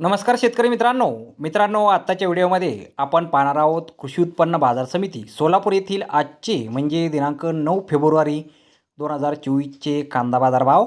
नमस्कार शेतकरी मित्रांनो. मित्रांनो आत्ताच्या व्हिडिओमध्ये आपण पाहणार आहोत कृषी उत्पन्न बाजार समिती सोलापूर येथील आजचे म्हणजे दिनांक नऊ फेब्रुवारी दोन हजार चोवीसचे कांदा बाजार भाव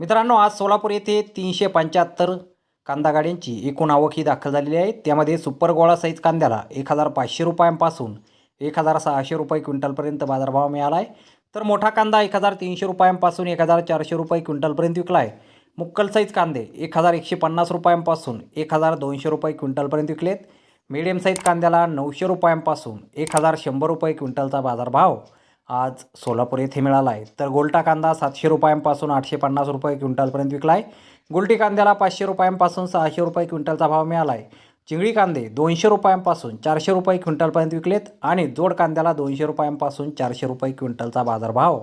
मित्रांनो आज सोलापूर येथे तीनशे पंच्याहत्तर कांदा गाड्यांची एकूण आवक ही दाखल झालेली आहे. त्यामध्ये सुपर गोळा साईज कांद्याला एक हजार पाचशे रुपयांपासून एक हजार सहाशे रुपये क्विंटलपर्यंत बाजारभाव मिळाला आहे. तर मोठा कांदा एक हजार तीनशे रुपयांपासून एक हजार चारशे रुपये क्विंटलपर्यंत विकला आहे. मुक्कलसाईज कांदे एक हजार एकशे पन्नास रुपयांपासून एक हजार दोनशे रुपये क्विंटलपर्यंत विकलेत. मिडियम साईज कांद्याला नऊशे रुपयांपासून एक हजार शंभर रुपये क्विंटलचा बाजारभाव आज सोलापूर येथे मिळाला आहे तर गोल्टा कांदा सातशे रुपयांपासून आठशे पन्नास रुपये क्विंटलपर्यंत विकला आहे गुलटी कांद्याला पाचशे रुपयांपासून सहाशे रुपये क्विंटलचा भाव मिळाला आहे चिंगळी कांदे दोनशे रुपयांपासून चारशे रुपये क्विंटलपर्यंत विकलेत आणि जोड कांद्याला दोनशे रुपयांपासून चारशे रुपये क्विंटलचा बाजारभाव